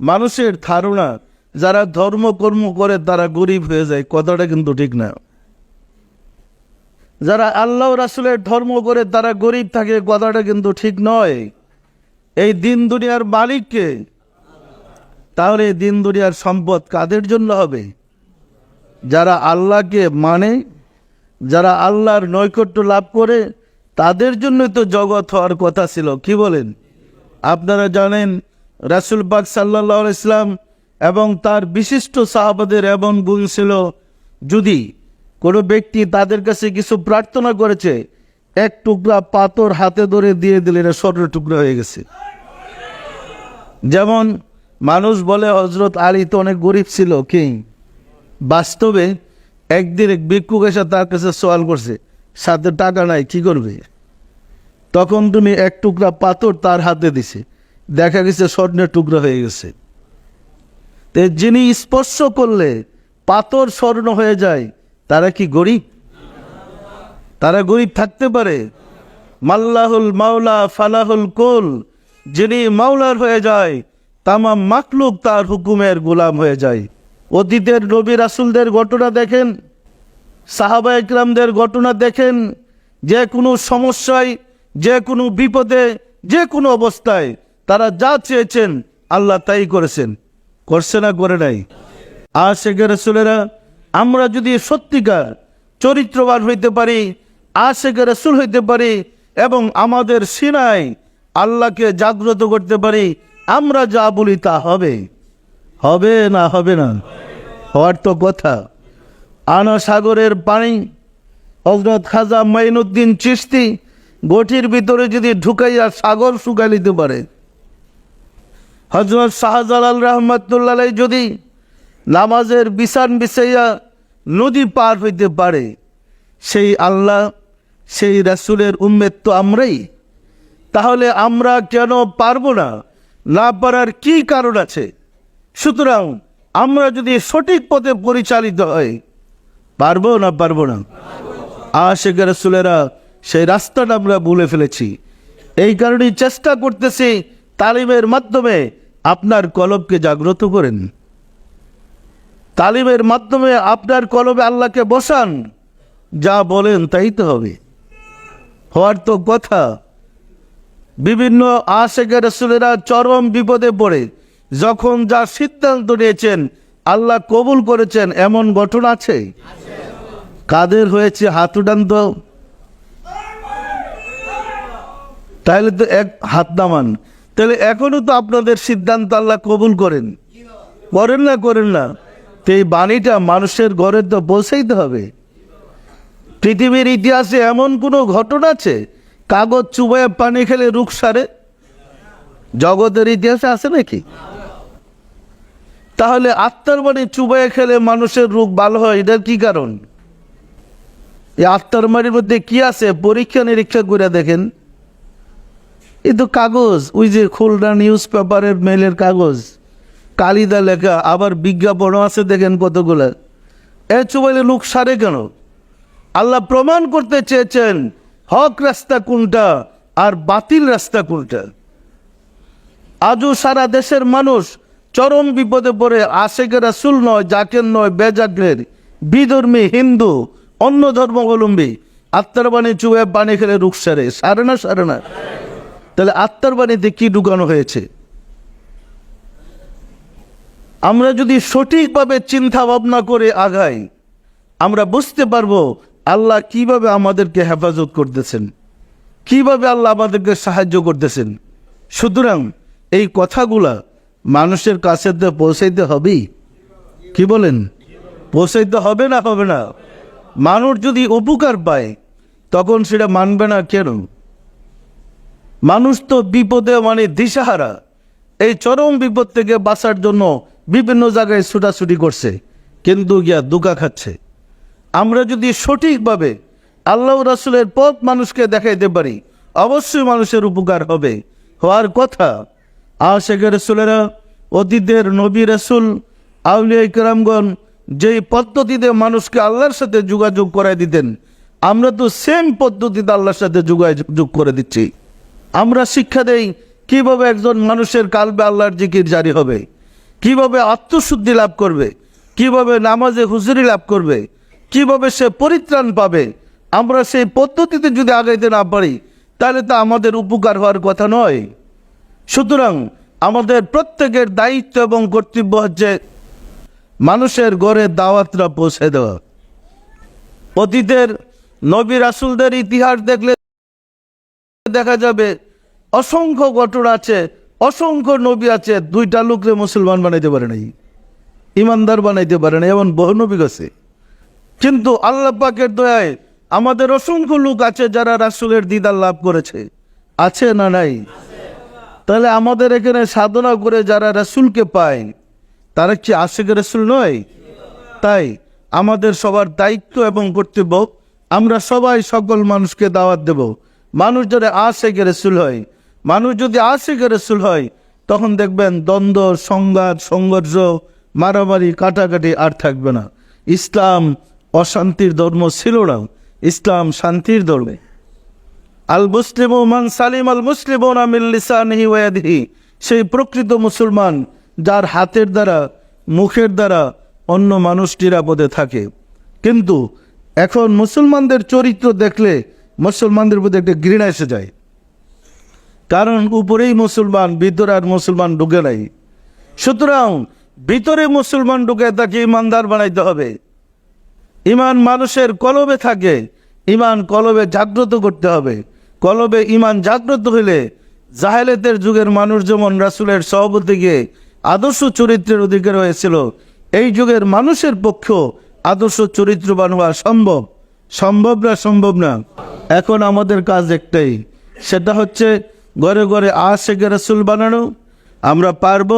মানুষের ধারণা যারা ধর্মকর্ম করে তারা গরিব হয়ে যায়, কথাটা কিন্তু ঠিক না। যারা আল্লাহ রাসুলের ধর্ম করে তারা গরিব থাকে, কথাটা কিন্তু ঠিক নয়। এই দিন দুনিয়ার মালিককে, তাহলে এই দিন দুনিয়ার সম্পদ কাদের জন্য হবে? যারা আল্লাহকে মানে যারা আল্লাহর নৈকট্য লাভ করে, তাদের জন্যই তো জগৎ হওয়ার কথা ছিল, কি বলেন? আপনারা জানেন রাসুল পাক সাল্লাহ ইসলাম এবং তার বিশিষ্ট সাহাবাদের এমন গুণ ছিল, যদি কোনো ব্যক্তি তাদের কাছে কিছু প্রার্থনা করেছে, এক টুকরা পাথর হাতে ধরে দিয়ে দিলে এটা স্বর্ণ টুকরা হয়ে গেছে। যেমন মানুষ বলে হজরত আলী তো অনেক গরিব ছিল, কি? বাস্তবে একদিন এক ভিক্ষুক এসে তার কাছে সওয়াল করছে, সাথে টাকা নাই, কি করবে? তখন তুমি এক টুকরা পাথর তার হাতে দিছে। দেখা গেছে স্বর্ণের টুকরা হয়ে গেছে। তে যিনি স্পর্শ করলে পাথর স্বর্ণ হয়ে যায়, তারা কি গরিব? তারা গরিব থাকতে পারে। মাল্লাহুল মাওলা, ফালাহুল কুল, যিনি মাওলার হয়ে যায়, তামাম মাকলুক তার হুকুমের গোলাম হয়ে যায়। অতীতের নবী রাসুলদের ঘটনা দেখেন, সাহাবা একরামদের ঘটনা দেখেন, যে কোনো সমস্যায়, যে কোনো বিপদে, যে কোনো অবস্থায় তারা যা চেয়েছেন, আল্লাহ তাই করেছেন। করছে না, করে নাই। আর শেখের রসুলেরা, আমরা যদি সত্যিকার চরিত্রবান হইতে পারি, আশেখের রসুল হইতে পারি, এবং আমাদের সিনায় আল্লাহকে জাগ্রত করতে পারি, আমরা যা বলি তা হবে। হবে না হবে না। হওয়ার তো কথা। আনা সাগরের পানি হজরত খাজা মাইনুদ্দিন চিস্তি গঠির ভিতরে যদি ঢুকাইয়া সাগর শুকাই নিতে পারে হজরত শাহজালাল রহমতুল্লাহ যদি নামাজের বিছান বিছাইয়া নদী পার হইতে পারে, সেই আল্লাহ, সেই রাসুলের উম্মেদ তো আমরাই। তাহলে আমরা কেন পারব না? না পারার কি কারণ আছে? সুতরাং আমরা যদি সঠিক পথে পরিচালিত হয় পারব না পারব না? আশেখ রসুলেরা সেই রাস্তাটা আমরা ভুলে ফেলেছি। এই কারণেই চেষ্টা করতেছি তালিমের মাধ্যমে আপনার কলবকে জাগ্রত করেন। তালিমের মাধ্যমে আপনার কলবে আল্লাহকে বসান। যা বলেন তাই তো হবে। হওয়ার তো কথা। বিভিন্ন আশেখ রসুলেরা চরম বিপদে পড়ে। যখন যা সিদ্ধান্ত নিয়েছেন, আল্লাহ কবুল করেছেন, এমন ঘটনা আছে? কাদের হয়েছে হাত উঠান তো তাহলে তো এক হাত নামান। তাহলে এখনও তো আপনাদের সিদ্ধান্ত আল্লাহ কবুল করেন। করেন না করেন না। তো এই বাণীটা মানুষের ঘরে তো পৌঁছাইতে হবে। পৃথিবীর ইতিহাসে এমন কোনো ঘটনা আছে? কাগজ চুবায় পানি খেলে রুখ সারে? জগতের ইতিহাসে আছে নাকি? তাহলে আত্মার বাণী চুবায় খেলে মানুষের রোগ ভালো হয়, এটার কি কারণ? এই আত্মার বাড়ির মধ্যে কি আছে? পরীক্ষা নিরীক্ষা করে দেখেন। এই তো কাগজ, ওই যে খুলনা নিউজ পেপারের মেলের কাগজ। কালিদা লেখা, আবার বিজ্ঞাপনও আছে, দেখেন কতগুলো। এ চুবাইলে লোক সারে কেন? আল্লাহ প্রমাণ করতে চেয়েছেন, হক রাস্তা কোনটা আর বাতিল রাস্তা কোনটা। আজও সারা দেশের মানুষ চরম বিপদে পড়ে আশেখ রাসুল নয়, জাকের নয় বেজাকের বিধর্মী, হিন্দু, অন্য ধর্মাবলম্বী। আত্মার বাণী চুয়ে পানি খেলে রুখ সারে সারে না সারে না। তাহলে আত্মার বাণীতে কি ঢুকানো হয়েছে? আমরা যদি সঠিকভাবে চিন্তা ভাবনা করে আগাই, আমরা বুঝতে পারব আল্লাহ কীভাবে আমাদেরকে হেফাজত করতেছেন, কীভাবে আল্লাহ আমাদেরকে সাহায্য করতেছেন। সুতরাং এই কথাগুলা মানুষের কাছে পৌঁছাইতে হবেই। কি বলেন? পৌঁছাইতে হবে না হবে না? মানুষ যদি উপকার পায়, তখন সেটা মানবে না কেন? মানুষ তো বিপদে মানে দিশাহারা। এই চরম বিপদ থেকে বাঁচার জন্য বিভিন্ন জায়গায় ছুটাছুটি করছে, কিন্তু গিয়া দুকা খাচ্ছে। আমরা যদি সঠিকভাবে আল্লাহ রাসুলের পথ মানুষকে দেখাইতে পারি, অবশ্যই মানুষের উপকার হবে। হওয়ার কথা, আশেখ রসুলেরা, অতীতের নবী রসুল, আউলিয়া ইকরামগণ যেই পদ্ধতিতে মানুষকে আল্লাহর সাথে যোগাযোগ করাই দিতেন, আমরা তো সেম পদ্ধতিতে আল্লাহর সাথে যোগাযোগ করে দিচ্ছি। আমরা শিক্ষা দেই কীভাবে একজন মানুষের কালবে আল্লাহর জিকির জারি হবে, কীভাবে আত্মশুদ্ধি লাভ করবে, কীভাবে নামাজে হুজুরি লাভ করবে, কীভাবে সে পরিত্রাণ পাবে, আমরা সেই পদ্ধতিতে যদি আগাইতে না পারি, তাহলে তা আমাদের উপকার হওয়ার কথা নয়। সুতরাং আমাদের প্রত্যেকের দায়িত্ব এবং কর্তব্য হচ্ছে মানুষের ঘরে দাওয়াতরা পৌঁছে দেওয়া। অতীতের নবী রাসুলদের ইতিহাস দেখলে দেখা যাবে, অসংখ্য ঘটনা আছে, অসংখ্য নবী আছে, দুইটা লোকরে মুসলমান বানাইতে পারে নাই, ইমানদার বানাইতে পারে না এমন বহু নবী গেছে। কিন্তু আল্লাহ পাকের দয়ায় আমাদের অসংখ্য লোক আছে যারা রাসুলের দিদার লাভ করেছে। আছে না নাই? তাহলে আমাদের এখানে সাধনা করে যারা রাসুলকে পায়, তারা কি আশেখ রাসুল নয়? তাই আমাদের সবার দায়িত্ব এবং কর্তব্য, আমরা সবাই সকল মানুষকে দাওয়াত দেব। মানুষ যদি আশেখ রসুল হয়, মানুষ যদি আশেখ রসুল হয়, তখন দেখবেন দ্বন্দ্ব, সংঘাত, সংঘর্ষ, মারামারি, কাটাকাটি আর থাকবে না। ইসলাম অশান্তির ধর্ম ছিল না। ইসলাম শান্তির ধর্ম। আল মুসলিম মান সালিম আল মুসলিম লিসানিহি ওয়াদিহি সেই প্রকৃত মুসলমান যার হাতের দ্বারা, মুখের দ্বারা অন্য মানুষ নিরাপদে থাকে। কিন্তু এখন মুসলমানদের চরিত্র দেখলে মুসলমানদের প্রতি একটা ঘৃণা এসে যায়। কারণ উপরেই মুসলমান, ভিতরে আর মুসলমান ঢুকে নাই। সুতরাং ভিতরে মুসলমান ঢুকে তাকে ইমানদার বানাইতে হবে। ইমান মানুষের কলবে থাকে, ইমান কলবে জাগ্রত করতে হবে। কলবে ইমান জাগ্রত হইলে জাহেলেতের যুগের মানুষ যেমন রাসুলের সভাপতি গিয়ে আদর্শ চরিত্রের অধিকার হয়েছিল, এই যুগের মানুষের পক্ষেও আদর্শ চরিত্রবান হওয়া সম্ভব। সম্ভব না সম্ভব না। এখন আমাদের কাজ একটাই সেটা হচ্ছে ঘরে ঘরে আশেখ রসুল বানানো। আমরা পারব